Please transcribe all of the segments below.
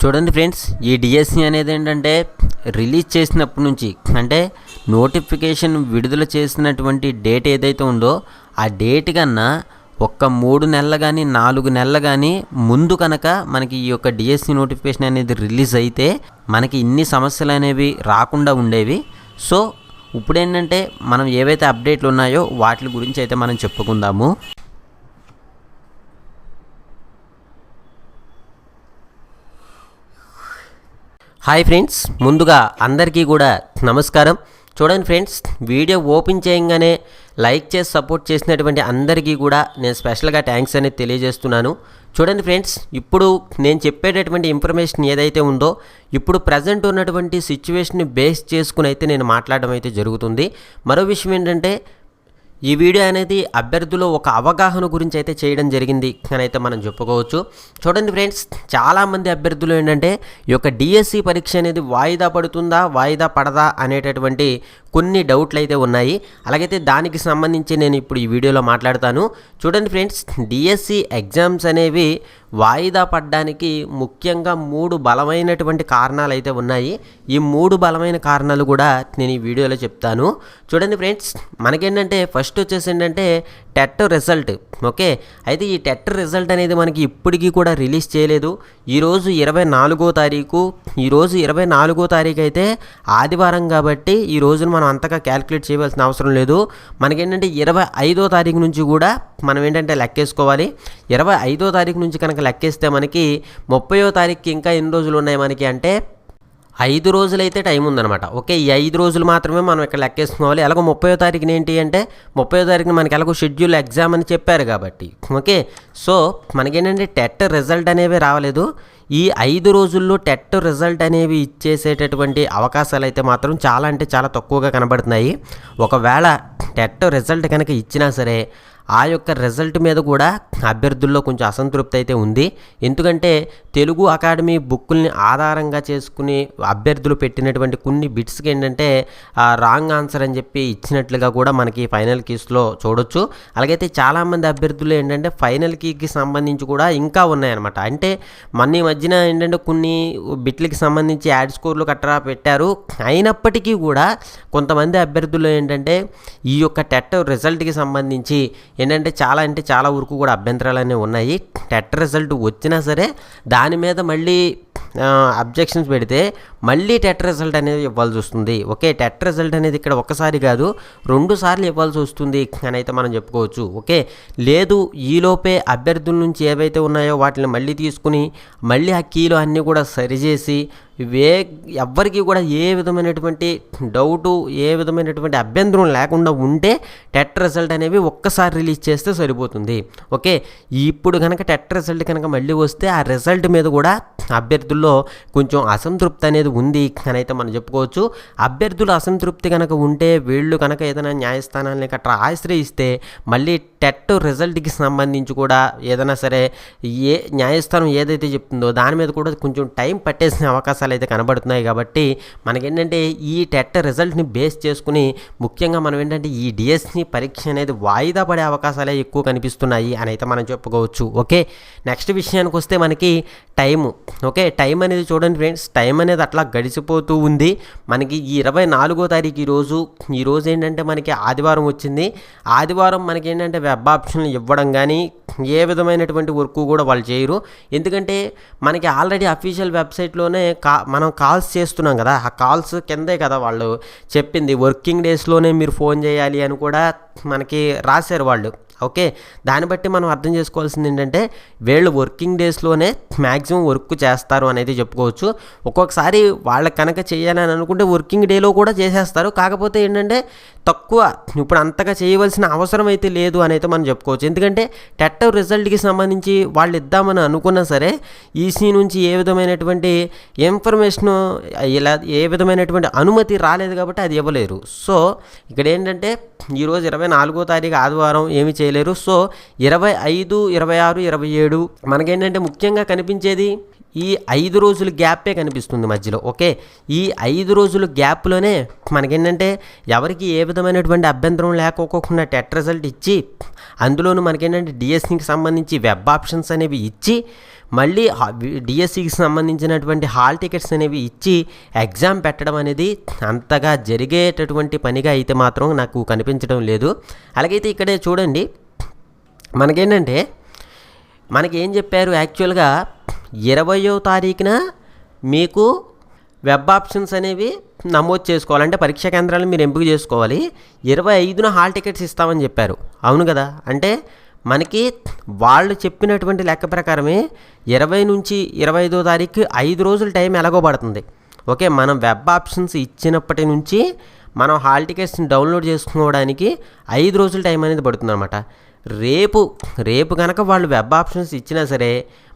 చూడండి ఫ్రెండ్స్ ఈ డిఎస్సి అనేది ఏంటంటే రిలీజ్ చేసినప్పటి నుంచి అంటే నోటిఫికేషన్ విడుదల చేసినటువంటి డేట్ ఏదైతే ఉందో ఆ డేట్ కన్నా ఒక్క మూడు నెలలు కానీ నాలుగు నెలలు కానీ ముందు కనుక మనకి ఈ యొక్క డిఎస్సి నోటిఫికేషన్ అనేది రిలీజ్ అయితే మనకి ఇన్ని సమస్యలు అనేవి రాకుండా ఉండేవి. సో ఇప్పుడు ఏంటంటే మనం ఏవైతే అప్డేట్లు ఉన్నాయో వాటి గురించి అయితే మనం చెప్పుకుందాము. హాయ్ ఫ్రెండ్స్ ముందుగా అందరికీ కూడా నమస్కారం. చూడండి ఫ్రెండ్స్ వీడియో ఓపెన్ చేయగానే లైక్ చేసి సపోర్ట్ చేసినటువంటి అందరికీ కూడా నేను స్పెషల్గా థ్యాంక్స్ అనేది తెలియజేస్తున్నాను. చూడండి ఫ్రెండ్స్ ఇప్పుడు నేను చెప్పేటటువంటి ఇన్ఫర్మేషన్ ఏదైతే ఉందో ఇప్పుడు ప్రజెంట్ ఉన్నటువంటి సిచ్యువేషన్ని బేస్ చేసుకుని అయితే నేను మాట్లాడడం అయితే జరుగుతుంది. మరో విషయం ఏంటంటే ఈ వీడియో అనేది అభ్యర్థులు ఒక అవగాహన గురించి అయితే చేయడం జరిగింది అని అయితే మనం చెప్పుకోవచ్చు. చూడండి ఫ్రెండ్స్ చాలామంది అభ్యర్థులు ఏంటంటే ఈ యొక్క డిఎస్సి పరీక్ష అనేది వాయిదా పడుతుందా వాయిదా పడదా అనేటటువంటి కొన్ని డౌట్లు అయితే ఉన్నాయి. అలాగైతే దానికి సంబంధించి నేను ఇప్పుడు ఈ వీడియోలో మాట్లాడతాను. చూడండి ఫ్రెండ్స్ డిఎస్సి ఎగ్జామ్స్ అనేవి వాయిదా పడడానికి ముఖ్యంగా మూడు బలమైనటువంటి కారణాలు అయితే ఉన్నాయి. ఈ మూడు బలమైన కారణాలు కూడా నేను ఈ వీడియోలో చెప్తాను. చూడండి ఫ్రెండ్స్ మనకేంటంటే ఫస్ట్ వచ్చేసి ఏంటంటే టెట్ రిజల్ట్ ఓకే? అయితే ఈ టెట్ రిజల్ట్ అనేది మనకి ఇప్పటికీ కూడా రిలీజ్ చేయలేదు. ఈరోజు ఇరవై నాలుగో తారీఖు ఈరోజు ఇరవై నాలుగో తారీఖు అయితే ఆదివారం కాబట్టి ఈ రోజును మనం అంతగా క్యాలిక్యులేట్ చేయవలసిన అవసరం లేదు. మనకేంటంటే ఇరవై ఐదో తారీఖు నుంచి కూడా మనం ఏంటంటే లెక్కేసుకోవాలి. ఇరవై ఐదో తారీఖు నుంచి కనుక లెక్కేస్తే మనకి ముప్పయో తారీఖుకి ఇంకా ఎన్ని రోజులు ఉన్నాయి మనకి అంటే ఐదు రోజులైతే టైం ఉందన్నమాట. ఓకే ఈ ఐదు రోజులు మాత్రమే మనం ఇక్కడ లెక్కేసుకోవాలి ఎలాగో ముప్పై తారీఖున ఏంటి అంటే ముప్పై తారీఖున మనకి ఎలాగో షెడ్యూల్ ఎగ్జామ్ అని చెప్పారు కాబట్టి. ఓకే సో మనకేంటంటే టెట్ రిజల్ట్ అనేవి రావలేదు. ఈ ఐదు రోజుల్లో టెట్ రిజల్ట్ అనేవి ఇచ్చేసేటటువంటి అవకాశాలు అయితే మాత్రం చాలా అంటే చాలా తక్కువగా కనబడుతున్నాయి. ఒకవేళ టెట్ రిజల్ట్ కనుక ఇచ్చినా సరే ఆ యొక్క రిజల్ట్ మీద కూడా అభ్యర్థుల్లో కొంచెం అసంతృప్తి అయితే ఉంది. ఎందుకంటే తెలుగు అకాడమీ బుక్కుల్ని ఆధారంగా చేసుకుని అభ్యర్థులు పెట్టినటువంటి కొన్ని బిట్స్కి ఏంటంటే రాంగ్ ఆన్సర్ అని చెప్పి ఇచ్చినట్లుగా కూడా మనకి ఫైనల్ కీస్లో చూడొచ్చు. అలాగైతే చాలామంది అభ్యర్థులు ఏంటంటే ఫైనల్ కీకి సంబంధించి కూడా ఇంకా ఉన్నాయన్నమాట. అంటే మన ఈ మధ్యన ఏంటంటే కొన్ని బిట్లకి సంబంధించి యాడ్ స్కోర్లు కట్టరా పెట్టారు. అయినప్పటికీ కూడా కొంతమంది అభ్యర్థులు ఏంటంటే ఈ యొక్క టెట్ రిజల్ట్కి సంబంధించి ఏంటంటే చాలా అంటే చాలా వరకు కూడా అభ్యంతరాలు అనేవి ఉన్నాయి. టెట్ రిజల్ట్ వచ్చినా సరే దాని మీద మళ్ళీ అబ్జెక్షన్స్ పెడితే మళ్ళీ టెట్ రిజల్ట్ అనేది ఇవ్వాల్సి వస్తుంది. ఓకే టెట్ రిజల్ట్ అనేది ఇక్కడ ఒక్కసారి కాదు రెండు సార్లు ఇవ్వాల్సి వస్తుంది అని అయితే మనం చెప్పుకోవచ్చు. ఓకే లేదు ఈలోపే అభ్యర్థుల నుంచి ఏవైతే ఉన్నాయో వాటిని మళ్ళీ తీసుకుని మళ్ళీ ఆ కీలో అన్నీ కూడా సరిచేసి వే ఎవ్వరికీ కూడా ఏ విధమైనటువంటి డౌటు ఏ విధమైనటువంటి అభ్యంతరం లేకుండా ఉంటే టెట్ రిజల్ట్ అనేవి ఒక్కసారి రిలీజ్ చేస్తే సరిపోతుంది. ఓకే? ఇప్పుడు కనుక టెట్ రిజల్ట్ కనుక మళ్ళీ వస్తే ఆ రిజల్ట్ మీద కూడా అభ్యర్థుల్లో కొంచెం అసంతృప్తి అనేది ఉంది అని అయితే మనం చెప్పుకోవచ్చు. అభ్యర్థులు అసంతృప్తి కనుక ఉంటే వీళ్ళు కనుక ఏదైనా న్యాయస్థానాన్ని గట్రా ఆశ్రయిస్తే మళ్ళీ టెట్ రిజల్ట్కి సంబంధించి కూడా ఏదైనా సరే ఏ న్యాయస్థానం ఏదైతే చెప్తుందో దాని మీద కూడా కొంచెం టైం పట్టేసిన అవకాశాలు అయితే కనబడుతున్నాయి కాబట్టి మనకేంటంటే ఈ టెట్ రిజల్ట్ని బేస్ చేసుకుని ముఖ్యంగా మనం ఏంటంటే ఈ డిఎస్సి పరీక్ష అనేది వాయిదా పడే అవకాశాలే ఎక్కువ కనిపిస్తున్నాయి అని అయితే మనం చెప్పుకోవచ్చు. ఓకే? నెక్స్ట్ విషయానికి వస్తే మనకి టైం ఓకే? టైం అనేది చూడండి ఫ్రెండ్స్ టైం అనేది అట్లా గడిచిపోతూ ఉంది. మనకి ఈ ఇరవై నాలుగో తారీఖు ఈరోజు ఈరోజు ఏంటంటే మనకి ఆదివారం వచ్చింది. ఆదివారం మనకి ఏంటంటే వెబ్ ఆప్షన్లు ఇవ్వడం కానీ ఏ విధమైనటువంటి వర్క్ కూడా వాళ్ళు చేయరు. ఎందుకంటే మనకి ఆల్రెడీ అఫీషియల్ వెబ్సైట్లోనే కా మనం కాల్స్ చేస్తున్నాం కదా ఆ కాల్స్ కిందే కదా వాళ్ళు చెప్పింది. వర్కింగ్ డేస్లోనే మీరు ఫోన్ చేయాలి అని కూడా మనకి రాశారు వాళ్ళు. ఓకే? దాన్ని బట్టి మనం అర్థం చేసుకోవాల్సింది ఏంటంటే వీళ్ళు వర్కింగ్ డేస్లోనే మ్యాక్సిమం వర్క్ చేస్తారు అనేది చెప్పుకోవచ్చు. ఒక్కొక్కసారి వాళ్ళకి కనుక చేయాలని అనుకుంటే వర్కింగ్ డేలో కూడా చేసేస్తారు. కాకపోతే ఏంటంటే తక్కువ ఇప్పుడు అంతగా చేయవలసిన అవసరం అయితే లేదు అని అయితే మనం చెప్పుకోవచ్చు. ఎందుకంటే టెట్ రిజల్ట్కి సంబంధించి వాళ్ళు ఇద్దామని అనుకున్నా సరే ఈసీ నుంచి ఏ విధమైనటువంటి ఇన్ఫర్మేషన్ ఇలా ఏ విధమైనటువంటి అనుమతి రాలేదు కాబట్టి అది ఇవ్వలేరు. సో ఇక్కడ ఏంటంటే ఈరోజు ఇరవై నాలుగో తారీఖు ఆదివారం ఏమి చేయలేరు సో ఇరవై ఐదు ఇరవై ఆరు ఇరవై ఏడు. మనకేంటంటే ముఖ్యంగా కనిపించేది ఈ ఐదు రోజుల గ్యాపే కనిపిస్తుంది మధ్యలో ఓకే? ఈ ఐదు రోజుల గ్యాప్లోనే మనకేంటంటే ఎవరికి ఏ విధమైనటువంటి అభ్యంతరం లేకోకుండా టెట్ రిజల్ట్ ఇచ్చి అందులోనూ మనకేంటంటే డిఎస్సికి సంబంధించి వెబ్ ఆప్షన్స్ అనేవి ఇచ్చి మళ్ళీ డిఎస్సికి సంబంధించినటువంటి హాల్ టికెట్స్ అనేవి ఇచ్చి ఎగ్జామ్ పెట్టడం అనేది అంతగా జరిగేటటువంటి పనిగా అయితే మాత్రం నాకు కనిపించడం లేదు. అలాగైతే ఇక్కడే చూడండి. మనకేంటంటే మనకి ఏం చెప్పారు? యాక్చువల్గా ఇరవయో తారీఖున మీకు వెబ్ ఆప్షన్స్ అనేవి నమోదు చేసుకోవాలంటే పరీక్షా కేంద్రాలను మీరు ఎంపిక చేసుకోవాలి. ఇరవై ఐదున హాల్ టికెట్స్ ఇస్తామని చెప్పారు. అవును కదా? అంటే మనకి వాళ్ళు చెప్పినటువంటి లెక్క ప్రకారమే ఇరవై నుంచి ఇరవై ఐదో తారీఖు ఐదు రోజుల టైం ఎలాగో పడుతుంది. ఓకే మనం వెబ్ ఆప్షన్స్ ఇచ్చినప్పటి నుంచి మనం హాల్ టికెట్స్ని డౌన్లోడ్ చేసుకోవడానికి ఐదు రోజుల టైం అనేది పడుతుంది అనమాట రేపు రేపు కనుక వాళ్ళు వెబ్ ఆప్షన్స్ ఇచ్చినా సరే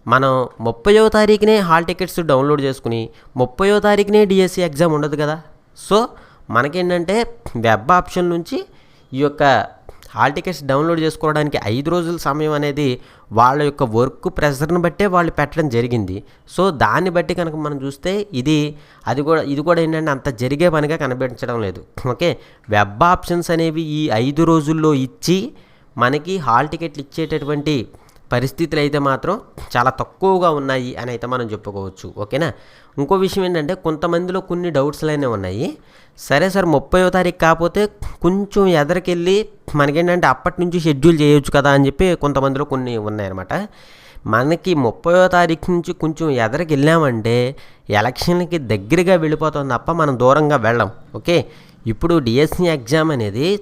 మనం ముప్పయో తారీఖునే హాల్ టికెట్స్ డౌన్లోడ్ చేసుకుని ముప్పయో తారీఖునే డిఎస్సి ఎగ్జామ్ ఉండదు కదా. సో మనకేంటంటే వెబ్ ఆప్షన్ నుంచి ఈ యొక్క హాల్ టికెట్స్ డౌన్లోడ్ చేసుకోవడానికి ఐదు రోజుల సమయం అనేది వాళ్ళ యొక్క వర్క్ ప్రెషర్ని బట్టే వాళ్ళు పెట్టడం జరిగింది. సో దాన్ని బట్టి కనుక మనం చూస్తే ఇది అది కూడా ఇది కూడా ఏంటంటే అంత జరిగే పనిగా కనిపించడం లేదు. ఓకే? వెబ్ ఆప్షన్స్ అనేవి ఈ ఐదు రోజుల్లో ఇచ్చి మనకి హాల్ టికెట్లు ఇచ్చేటటువంటి పరిస్థితులు అయితే మాత్రం చాలా తక్కువగా ఉన్నాయి అని అయితే మనం చెప్పుకోవచ్చు. ఓకేనా? ఇంకో విషయం ఏంటంటే కొంతమందిలో కొన్ని డౌట్స్లైనే అనేవి ఉన్నాయి. సరే సార్ ముప్పయో తారీఖు కాకపోతే కొంచెం ఎదరికెళ్ళి మనకేంటంటే అప్పటి నుంచి షెడ్యూల్ చేయొచ్చు కదా అని చెప్పి కొంతమందిలో కొన్ని ఉన్నాయన్నమాట. మనకి ముప్పయో తారీఖు నుంచి కొంచెం ఎదరికి వెళ్ళామంటే ఎలక్షన్కి దగ్గరగా వెళ్ళిపోతాం తప్ప మనం దూరంగా వెళ్ళం. ఓకే? ఇప్పుడు డిఎస్సి ఎగ్జామ్ అనేది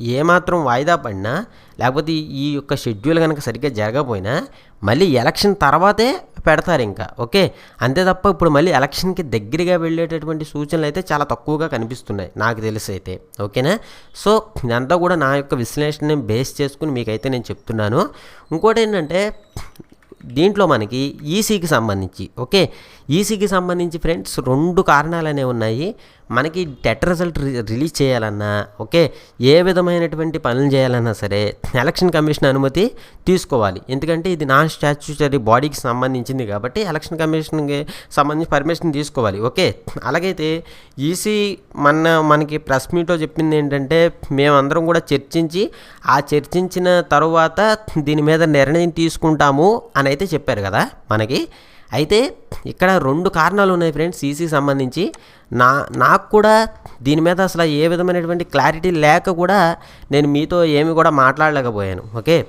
ఏమాత్రం వాయిదా పడినా లేకపోతే ఈ యొక్క షెడ్యూల్ కనుక సరిగ్గా జరగకపోయినా మళ్ళీ ఎలక్షన్ తర్వాతే పెడతారు ఇంకా ఓకే? అంతే తప్ప ఇప్పుడు మళ్ళీ ఎలక్షన్కి దగ్గరగా వెళ్ళేటటువంటి సూచనలు అయితే చాలా తక్కువగా కనిపిస్తున్నాయి నాకు తెలిసి అయితే ఓకేనా? సో ఇదంతా కూడా నా యొక్క విశ్లేషణ బేస్ చేసుకుని మీకైతే నేను చెప్తున్నాను. ఇంకోటి ఏంటంటే దీంట్లో మనకి ఈసీకి సంబంధించి ఓకే? ఈసీకి సంబంధించి ఫ్రెండ్స్ రెండు కారణాలు అనేవి ఉన్నాయి. మనకి టెట్ రిజల్ట్ రిలీజ్ చేయాలన్నా ఓకే ఏ విధమైనటువంటి పనులు చేయాలన్నా సరే ఎలక్షన్ కమిషన్ అనుమతి తీసుకోవాలి. ఎందుకంటే ఇది నాన్ స్టాచ్యూటరీ బాడీకి సంబంధించింది కాబట్టి ఎలక్షన్ కమిషన్కి సంబంధించి పర్మిషన్ తీసుకోవాలి. ఓకే అలాగైతే ఈసీ మన మనకి ప్రెస్ మీట్లో చెప్పింది ఏంటంటే మేమందరం కూడా చర్చించి ఆ చర్చించిన తరువాత దీని మీద నిర్ణయం తీసుకుంటాము అని అయితే చెప్పారు కదా మనకి. అయితే ఇక్కడ రెండు కారణాలు ఉన్నాయి ఫ్రెండ్స్ సీసీ సంబంధించి. నా నాకు కూడా దీని మీద అసలు ఏ విధమైనటువంటి క్లారిటీ లేక కూడా నేను మీతో ఏమి కూడా మాట్లాడలేకపోయాను ఓకే?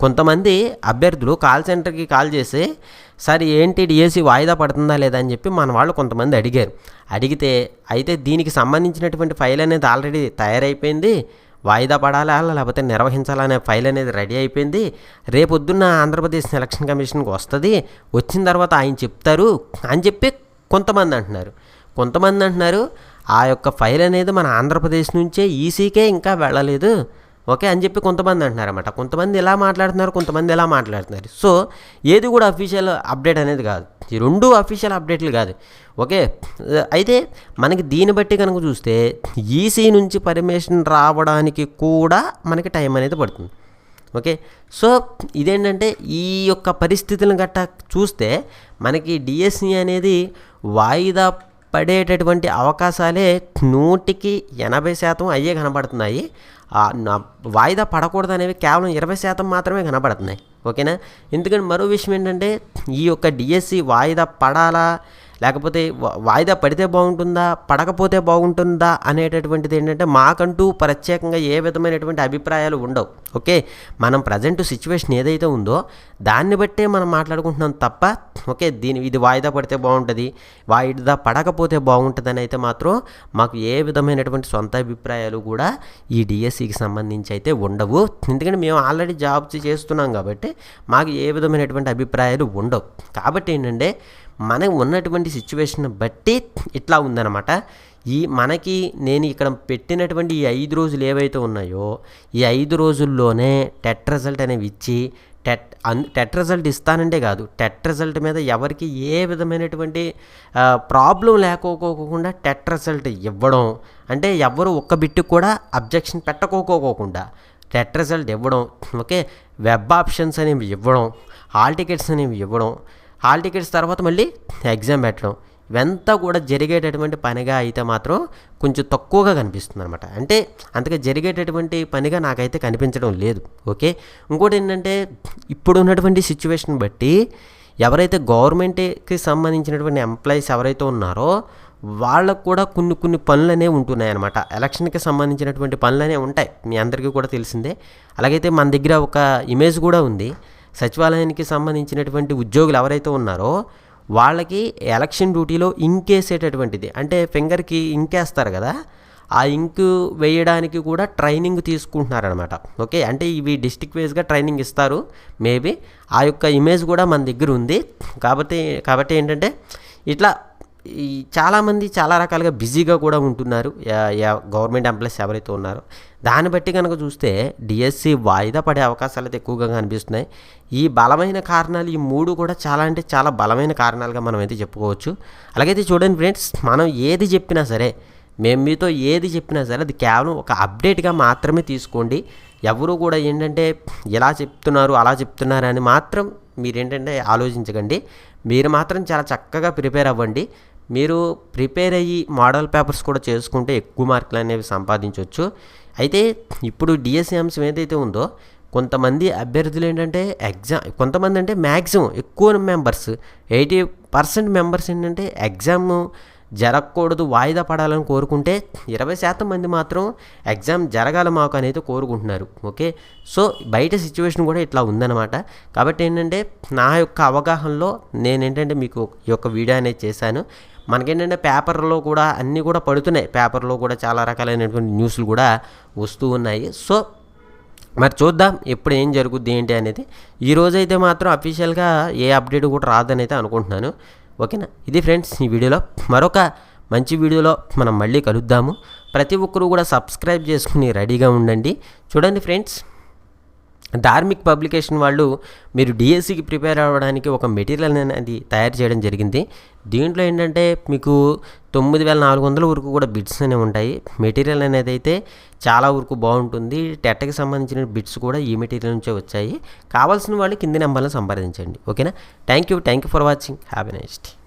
కొంతమంది అభ్యర్థులు కాల్ సెంటర్కి కాల్ చేసి సార్ ఏంటి డిఎస్సి వాయిదా పడుతుందా లేదా? అని చెప్పి మన వాళ్ళు కొంతమంది అడిగారు. అడిగితే అయితే దీనికి సంబంధించినటువంటి ఫైల్ అనేది ఆల్రెడీ తయారైపోయింది. వాయిదా పడాలా లేకపోతే నిర్వహించాలనే ఫైల్ అనేది రెడీ అయిపోయింది. రేపొద్దున్న ఆంధ్రప్రదేశ్ ఎలక్షన్ కమిషన్కి వస్తుంది. వచ్చిన తర్వాత ఆయన చెప్తారు. అని చెప్పి కొంతమంది అంటున్నారు. కొంతమంది అంటున్నారు ఆ యొక్క ఫైల్ అనేది మన ఆంధ్రప్రదేశ్ నుంచే ఈసీకే ఇంకా వెళ్ళలేదు. ఓకే అని చెప్పి కొంతమంది అంటున్నారన్నమాట. కొంతమంది ఎలా మాట్లాడుతున్నారు కొంతమంది ఎలా మాట్లాడుతున్నారు. సో ఏది కూడా అఫీషియల్ అప్డేట్ అనేది కాదు. ఈ రెండు అఫీషియల్ అప్డేట్లు కాదు. ఓకే? అయితే మనకి దీన్ని బట్టి కనుక చూస్తే ఈసీ నుంచి పర్మిషన్ రావడానికి కూడా మనకి టైం అనేది పడుతుంది. ఓకే? సో ఇదేంటంటే ఈ యొక్క పరిస్థితులను గట్టా చూస్తే మనకి డిఎస్సి అనేది వాయిదా పడేటటువంటి అవకాశాలే నూటికి ఎనభై శాతం అయ్యే కనబడుతున్నాయి. వాయిదా పడకూడదు అనేవి కేవలం ఇరవై శాతం మాత్రమే కనబడుతున్నాయి ఓకేనా? ఎందుకంటే మరో విషయం ఏంటంటే ఈ యొక్క డిఎస్సి వాయిదా పడాలా? లేకపోతే వాయిదా పడితే బాగుంటుందా? పడకపోతే బాగుంటుందా? అనేటటువంటిది ఏంటంటే మాకంటూ ప్రత్యేకంగా ఏ విధమైనటువంటి అభిప్రాయాలు ఉండవు. ఓకే? మనం ప్రజెంట్ సిచ్యువేషన్ ఏదైతే ఉందో దాన్ని బట్టే మనం మాట్లాడుకుంటున్నాం తప్ప ఓకే దీని ఇది వాయిదా పడితే బాగుంటుంది వాయిదా పడకపోతే బాగుంటుంది అని అయితే మాత్రం మాకు ఏ విధమైనటువంటి సొంత అభిప్రాయాలు కూడా ఈ డిఎస్సికి సంబంధించి అయితే ఉండవు. ఎందుకంటే మేము ఆల్రెడీ జాబ్స్ చేస్తున్నాం కాబట్టి మాకు ఏ విధమైనటువంటి అభిప్రాయాలు ఉండవు. కాబట్టి ఏంటంటే మనకు ఉన్నటువంటి సిచ్యువేషన్ బట్టి ఇట్లా ఉందన్నమాట. ఈ మనకి నేను ఇక్కడ పెట్టినటువంటి ఈ ఐదు రోజులు ఏవైతే ఉన్నాయో ఈ ఐదు రోజుల్లోనే టెట్ రిజల్ట్ అనేవి ఇచ్చి టెట్ అన్ టెట్ రిజల్ట్ ఇస్తానంటే కాదు టెట్ రిజల్ట్ మీద ఎవరికి ఏ విధమైనటువంటి ప్రాబ్లం లేకపోకుండా టెట్ రిజల్ట్ ఇవ్వడం. అంటే ఎవరు ఒక్క బిట్టు కూడా అబ్జెక్షన్ పెట్టకోకోకుండా టెట్ రిజల్ట్ ఇవ్వడం. ఓకే? వెబ్ ఆప్షన్స్ అనేవి ఇవ్వడం. హాల్ టికెట్స్ అనేవి ఇవ్వడం. హాల్ టికెట్స్ తర్వాత మళ్ళీ ఎగ్జామ్ పెట్టడం. వెంత కూడా జరిగేటటువంటి పనిగా అయితే మాత్రం కొంచెం తక్కువగా కనిపిస్తుంది అనమాట అంటే అంతగా జరిగేటటువంటి పనిగా నాకైతే కనిపించడం లేదు. ఓకే? ఇంకోటి ఏంటంటే ఇప్పుడు ఉన్నటువంటి సిచ్యువేషన్ బట్టి ఎవరైతే గవర్నమెంట్కి సంబంధించినటువంటి ఎంప్లాయీస్ ఎవరైతే ఉన్నారో వాళ్ళకు కూడా కొన్ని కొన్ని పనులనే అనేవి ఉంటున్నాయి అనమాట ఎలక్షన్కి సంబంధించినటువంటి పనులనే ఉంటాయి. మీ అందరికీ కూడా తెలిసిందే. అలాగైతే మన దగ్గర ఒక ఇమేజ్ కూడా ఉంది. సచివాలయానికి సంబంధించినటువంటి ఉద్యోగులు ఎవరైతే ఉన్నారో వాళ్ళకి ఎలక్షన్ డ్యూటీలో ఇంకేసేటటువంటిది. అంటే ఫింగర్కి ఇంకేస్తారు కదా ఆ ఇంక్ వేయడానికి కూడా ట్రైనింగ్ తీసుకుంటున్నారనమాట. ఓకే అంటే ఇవి డిస్టిక్ వైజ్గా ట్రైనింగ్ ఇస్తారు. మేబీ ఆ యొక్క ఇమేజ్ కూడా మన దగ్గర ఉంది. కాబట్టి కాబట్టి ఏంటంటే ఇట్లా ఈ చాలామంది చాలా రకాలుగా బిజీగా కూడా ఉంటున్నారు. గవర్నమెంట్ ఎంప్లాయీస్ ఎవరైతే ఉన్నారో దాన్ని బట్టి కనుక చూస్తే డిఎస్సి వాయిదా పడే అవకాశాలు అయితే ఎక్కువగా కనిపిస్తున్నాయి. ఈ బలమైన కారణాలు ఈ మూడు కూడా చాలా అంటే చాలా బలమైన కారణాలుగా మనం అయితే చెప్పుకోవచ్చు. అలాగైతే చూడండి ఫ్రెండ్స్ మనం ఏది చెప్పినా సరే మేము మీతో ఏది చెప్పినా సరే అది కేవలం ఒక అప్డేట్గా మాత్రమే తీసుకోండి. ఎవరు కూడా ఏంటంటే ఇలా చెప్తున్నారు అలా చెప్తున్నారు అని మాత్రం మీరేంటంటే ఆలోచించకండి. మీరు మాత్రం చాలా చక్కగా ప్రిపేర్ అవ్వండి. మీరు ప్రిపేర్ అయ్యి మోడల్ పేపర్స్ కూడా చేసుకుంటే ఎక్కువ మార్కులు అనేవి సంపాదించవచ్చు అయితే ఇప్పుడు డిఎస్సి అంశం ఏదైతే ఉందో కొంతమంది అభ్యర్థులు ఏంటంటే ఎగ్జామ్ కొంతమంది అంటే మ్యాక్సిమం ఎక్కువ మెంబర్స్ ఎయిటీ పర్సెంట్ మెంబర్స్ ఏంటంటే ఎగ్జామ్ జరగకూడదు వాయిదా పడాలని కోరుకుంటే ఇరవై శాతం మంది మాత్రం ఎగ్జామ్ జరగాల మాకు అనేది కోరుకుంటున్నారు. ఓకే? సో బయట సిచ్యువేషన్ కూడా ఇట్లా ఉందన్నమాట. కాబట్టి ఏంటంటే నా యొక్క అవగాహనలో నేను ఏంటంటే మీకు ఈ యొక్క వీడియో అనేది చేశాను. మనకేంటంటే పేపర్లో కూడా అన్నీ కూడా పడుతున్నాయి. పేపర్లో కూడా చాలా రకాలైనటువంటి న్యూస్లు కూడా వస్తూ ఉన్నాయి. సో మరి చూద్దాం ఎప్పుడు ఏం జరుగుద్ది ఏంటి అనేది. ఈ రోజైతే మాత్రం అఫీషియల్గా ఏ అప్డేట్ కూడా రాదని అయితే అనుకుంటున్నాను. ఓకేనా? ఇది ఫ్రెండ్స్ ఈ వీడియోలో మరొక మంచి వీడియోలో మనం మళ్ళీ కలుద్దాము. ప్రతి ఒక్కరూ కూడా సబ్స్క్రైబ్ చేసుకుని రెడీగా ఉండండి. చూడండి ఫ్రెండ్స్. ధార్మిక్ పబ్లికేషన్ వాళ్ళు మీరు డిఎస్సికి ప్రిపేర్ అవ్వడానికి ఒక మెటీరియల్ అనేది తయారు చేయడం జరిగింది. దీంట్లో ఏంటంటే మీకు తొమ్మిది వేల నాలుగు వందల వరకు కూడా బిట్స్ అనేవి ఉంటాయి. మెటీరియల్ అనేది అయితే చాలా వరకు బాగుంటుంది. టెట్కి సంబంధించిన బిట్స్ కూడా ఈ మెటీరియల్ నుంచే వచ్చాయి. కావాల్సిన వాళ్ళు కింది నెంబర్లను సంప్రదించండి. ఓకేనా? Thank you thank you for watching happy next